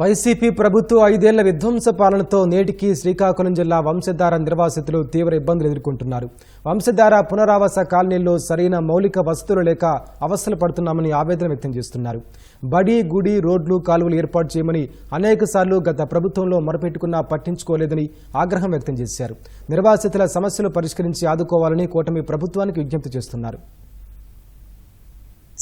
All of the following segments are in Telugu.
వైసీపీ ప్రభుత్వ ఐదేళ్ళ విధ్వంస పాలనతో నేటికి శ్రీకాకుళం జిల్లా వంశధార నిర్వాసితులు తీవ్ర ఇబ్బందులు ఎదుర్కొంటున్నారు. వంశధార పునరావాస కాలనీల్లో సరైన మౌలిక వసతులు లేక అవస్థలు పడుతున్నామని ఆవేదన వ్యక్తం చేస్తున్నారు. బడి గుడి రోడ్లు కాలువలు ఏర్పాటు చేయమని అనేకసార్లు గత ప్రభుత్వంలో మొరపెట్టుకున్నా పట్టించుకోలేదని ఆగ్రహం వ్యక్తం చేశారు. నిర్వాసితుల సమస్యలు పరిష్కరించి ఆదుకోవాలని కూటమి ప్రభుత్వానికి విజ్ఞప్తి చేస్తున్నారు.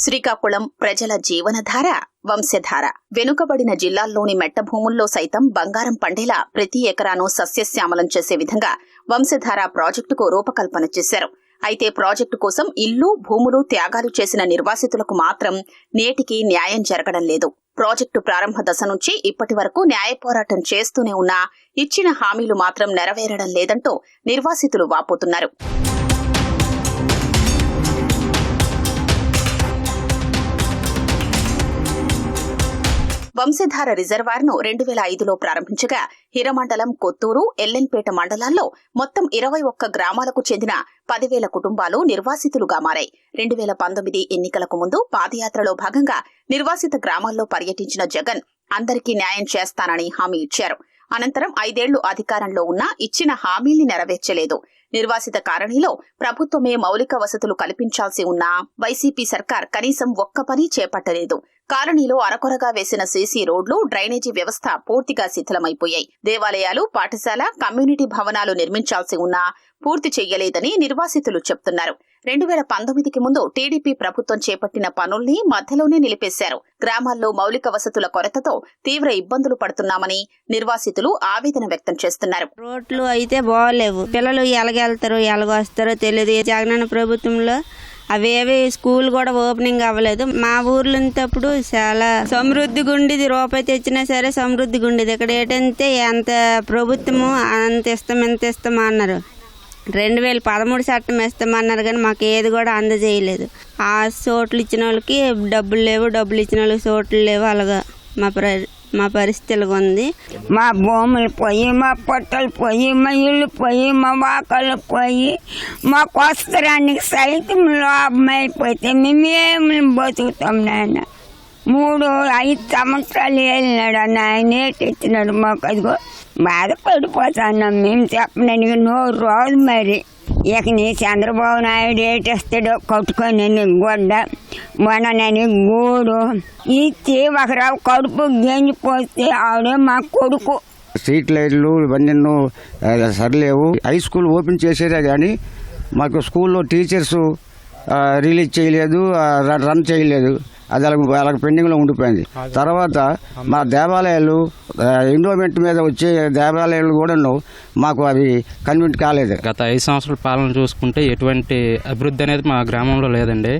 శ్రీకాకుళం ప్రజల జీవనధార వంశధార. వెనుకబడిన జిల్లాల్లోని మెట్ట భూముల్లో సైతం బంగారం పండేలా ప్రతి ఎకరాను సస్యశ్యామలం చేసే విధంగా వంశధార ప్రాజెక్టుకు రూపకల్పన చేశారు. అయితే ప్రాజెక్టు కోసం ఇల్లు భూములు త్యాగాలు చేసిన నిర్వాసితులకు మాత్రం నేటికి న్యాయం జరగడం లేదు. ప్రాజెక్టు ప్రారంభ దశ నుంచి ఇప్పటి వరకు న్యాయ పోరాటం చేస్తూనే ఉన్నా ఇచ్చిన హామీలు మాత్రం నెరవేరడం లేదంటూ నిర్వాసితులు వాపోతున్నారు. వంశధార రిజర్వాయర్ను రెండు వేల ఐదులో ప్రారంభించగా హిరమండలం కొత్తూరు ఎల్లెన్పేట మండలాల్లో మొత్తం ఇరవై ఒక్క గ్రామాలకు చెందిన పదివేల కుటుంబాలు నిర్వాసితులుగా మారాయి. రెండు వేల పంతొమ్మిది ఎన్నికలకు ముందు పాదయాత్రలో భాగంగా నిర్వాసిత గ్రామాల్లో పర్యటించిన జగన్ అందరికీ న్యాయం చేస్తానని హామీ ఇచ్చారు. అనంతరం ఐదేళ్ళు అధికారంలో ఉన్నా ఇచ్చిన హామీల్ని నెరవేర్చలేదు. నిర్వాసిత కాలనీలో ప్రభుత్వమే మౌలిక వసతులు కల్పించాల్సి ఉన్నా వైసీపీ సర్కార్ కనీసం ఒక్క పని చేపట్టలేదు. కాలనీలో అరకొరగా వేసిన సీసీ రోడ్లు డ్రైనేజీ వ్యవస్థ పూర్తిగా శిథిలమైపోయాయి. దేవాలయాలు పాఠశాల కమ్యూనిటీ భవనాలు నిర్మించాల్సి ఉన్నా పూర్తి చేయలేదని నిర్వాసితులు చెప్తున్నారు. రెండు వేల పంతొమ్మిదికి ముందు టీడీపీ ప్రభుత్వం చేపట్టిన పనుల్ని మధ్యలోనే నిలిపేశారు. గ్రామాల్లో మౌలిక వసతుల కొరతతో తీవ్ర ఇబ్బందులు పడుతున్నామని నిర్వాసితులు ఆవేదన వ్యక్తం చేస్తున్నారు. రోడ్లు అయితే బాగోలేవు. పిల్లలు ఎలాగెళ్తారో ఎలాగొస్తారో తెలియదు జగనన్న ప్రభుత్వంలో అవేవి స్కూల్ కూడా ఓపెనింగ్ అవ్వలేదు. మా ఊర్లో ఉన్నప్పుడు చాలా సమృద్ధిగా ఉండేది. రూపాయి తెచ్చినా సరే సమృద్ధిగా ఉండేది. ఇక్కడ ఏంటంటే ఎంత ప్రభుత్వము అంత ఇస్తాం ఎంత ఇస్తామా అన్నారు. రెండు వేల పదమూడు చట్టం ఇస్తామన్నారు కానీ మాకు ఏది కూడా అందజేయలేదు. ఆ చోట్లు ఇచ్చిన వాళ్ళకి డబ్బులు లేవు డబ్బులు ఇచ్చిన వాళ్ళకి చోట్లు లేవు అలాగా మా ప్ర మా పరిస్థితి ఉంది మా భూములు పోయి మా పొట్టలు పోయి మా ఇల్లు పోయి మా వాకలు పోయి మా వస్త్రానికి సైతం లోభమైపోతే మేము ఏమి బతుకుతాం నాయన? మూడు ఐదు సంవత్సరాలు వెళ్ళినాడు అన్న. ఆయన ఏటి ఇచ్చినాడు మాకు. అదిగో బాధపడిపోతున్నాం మేము చెప్పనని నోరు రోజు మరి. ఇక నీ చంద్రబాబు నాయుడు ఏటిస్తాడో కట్టుకొని గొడ్డ మొన్న గూడు ఇచ్చి ఒకరావు కడుపు గెంజిపోతే ఆవిడే మా కొడుకు. స్ట్రీట్ లైట్లు ఇవన్నీ ఆ, సరిలేవు. హై స్కూల్ ఓపెన్ చేసేదే కానీ మాకు స్కూల్లో టీచర్స్ రిలీజ్ చేయలేదు రన్ చేయలేదు. అది అలాగ అలాగ పెండింగ్లో ఉండిపోయింది. తర్వాత మా దేవాలయాలు ఎండోమెంట్ మీద వచ్చే దేవాలయాలు కూడా మాకు అవి కన్వింట్ కాలేదు. గత ఐదు సంవత్సరాల పాలన చూసుకుంటే ఎటువంటి అభివృద్ధి అనేది మా గ్రామంలో లేదండి.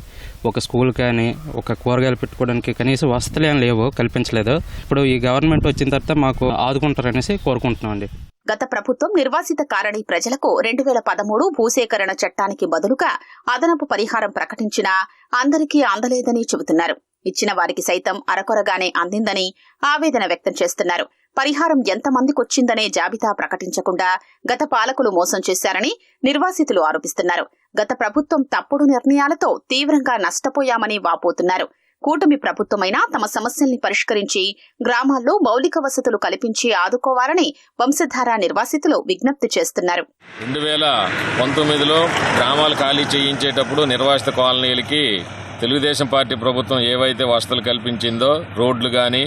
ఒక స్కూల్ కానీ ఒక కూరగాయలు పెట్టుకోవడానికి కనీసం వసతులు ఏం లేవు కల్పించలేదు. ఇప్పుడు ఈ గవర్నమెంట్ వచ్చిన తర్వాత మాకు ఆదుకుంటారనేసి కోరుకుంటున్నాం అండి గత ప్రభుత్వం నిర్వాసిత కారణి ప్రజలకు రెండు వేల పదమూడు భూసేకరణ చట్టానికి బదులుగా అదనపు పరిహారం ప్రకటించినా అందరికీ అందలేదని చెబుతున్నారు. ఇచ్చిన వారికి సైతం అరకొరగానే అందిందని ఆవేదన వ్యక్తం చేస్తున్నారు. పరిహారం ఎంతమందికొచ్చిందనే జాబితా ప్రకటించకుండా గత పాలకులు మోసం చేశారని నిర్వాసితులు ఆరోపిస్తున్నారు. గత ప్రభుత్వం తప్పుడు నిర్ణయాలతో తీవ్రంగా నష్టపోయామని వాపోతున్నారు. కూటమి ప్రభుత్వమైనా తమ సమస్యల్ని పరిష్కరించి గ్రామాల్లో మౌలిక వసతులు కల్పించి ఆదుకోవాలని వంశధార నిర్వాసితులు విజ్ఞప్తి చేస్తున్నారు. రెండు వేల పంతొమ్మిదిలో గ్రామాలు ఖాళీ చేయించేటప్పుడు నిర్వాసిత కాలనీలకి తెలుగుదేశం పార్టీ ప్రభుత్వం ఏవైతే వసతులు కల్పించిందో రోడ్లు కానీ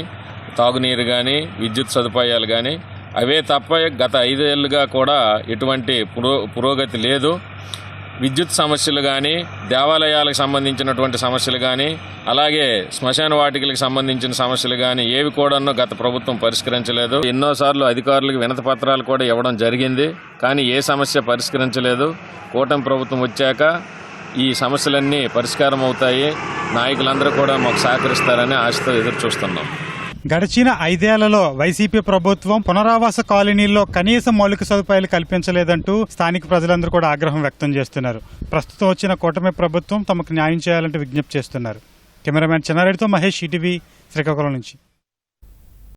తాగునీరు కానీ విద్యుత్ సదుపాయాలు కానీ అవే తప్ప గత ఐదేళ్ళుగా కూడా ఎటువంటి పురో పురోగతి లేదు. విద్యుత్ సమస్యలు కానీ దేవాలయాలకు సంబంధించినటువంటి సమస్యలు కానీ అలాగే శ్మశాన వాటికలకు సంబంధించిన సమస్యలు కానీ ఏవి కూడాను గత ప్రభుత్వం పరిష్కరించలేదు. ఎన్నోసార్లు అధికారులకు వినతి పత్రాలు కూడా ఇవ్వడం జరిగింది. కానీ ఏ సమస్య పరిష్కరించలేదు. కూటమి ప్రభుత్వం వచ్చాక ఈ సమస్యలన్నీ పరిష్కారం అవుతాయి నాయకులందరూ కూడా మాకు సహకరిస్తారని ఆశతో ఎదురు చూస్తున్నాం గడిచిన ఐదేళ్ళలో వైసీపీ ప్రభుత్వం పునరావాస కాలనీల్లో కనీస మౌలిక సదుపాయాలు కల్పించలేదంటూ స్థానిక ప్రజలందరూ కూడా ఆగ్రహం వ్యక్తం చేస్తున్నారు. ప్రస్తుతం వచ్చిన కూటమి ప్రభుత్వం తమకు న్యాయం చేయాలంటూ విజ్ఞప్తి చేస్తున్నారు. కెమెరామ్యాన్ చెన్నారెడ్డితో మహేష్ ఈటీవీ శ్రీకాకుళం నుంచి.